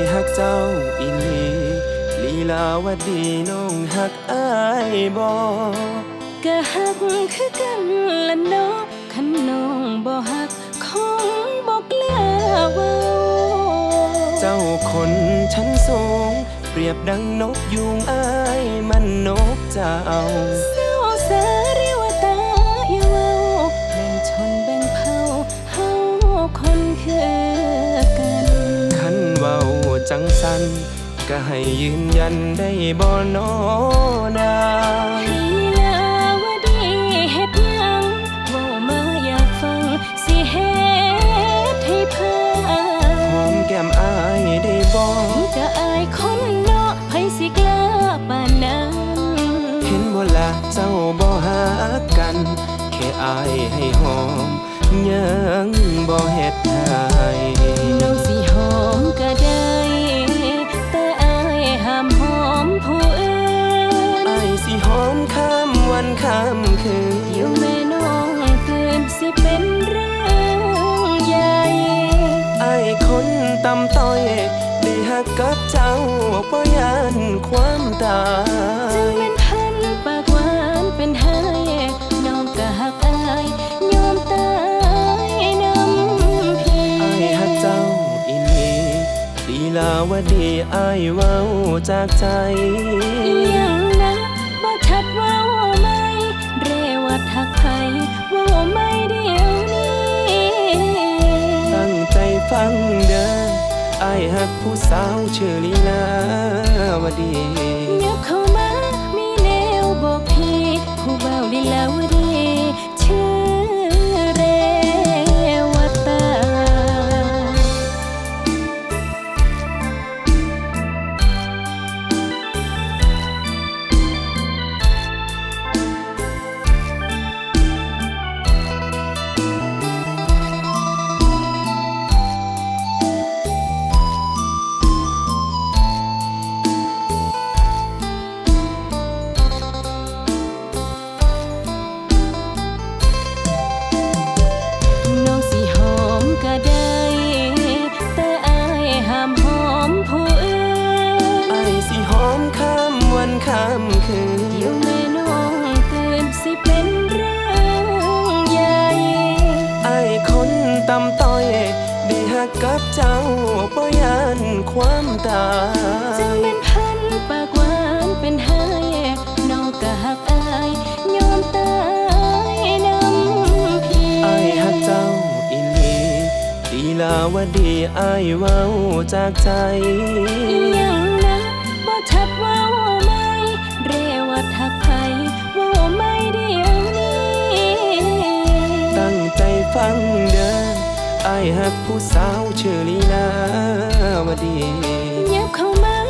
ยฮักเจ้าอีหลีลีลาวดีน้องฮักอายบ่ก็ฮักคือกันละเนาะคันน้องบ่ฮักคงบ่กล้าเว้าเจ้าคนชั้นสูง เปรียบดังนกยุงอายมันนกเจ้าเศร้าสาริ จังสันก็ให้ยืนยันได้บ่นอนาลีลาวดีเฮ็ดหยังเว้ามาอยากฟัง สิเฮ็ดให้พาหอมแก้มอายได้บ่ก็อายคนเนาะไผสิกล้าปานนั้นเห็นบ่ละเจ้าบ่ฮักกัน แค่อายให้หอมยังบ่เฮ็ดให้น้องสิหอมก็ ได้ฮักกับเจ้าบ่ยันความตายจึงเป็นพันปากหวานเป็นไห้น้องก็หักอายยอมตายน้ำพีอายฮักเจ้าอีหลีลีลาวดีอายเว้าจากใจอีหยังนะบ่ชัดเว่าไหมเรวัดหักไผเว่าไม่เดียวนี้ตั้งใจฟังเด้อ อายฮักผู้สาวชื่อลีลาวดียับเข้ามา มีแนวบอกพี่ผู้เบาลีลาวดี วันข้ามคืนเดี๋ยวแม่น้องตื่นสิเป็นเรื่องใหญ่ไอ้คนตำต้อยได้ฮักกับเจ้าบ่ยันความตาจึงยเป็นพันปากหวานเป็นไห้น้องก็หักอายยอมตายน้ำพีไอ้ฮักเจ้าอีหลีลีลาวดีไอ้ายเว้าจากใจ ฟังเด้อไอ้หักผู้สาวเชอลีนาวดีเงียบเข้ามา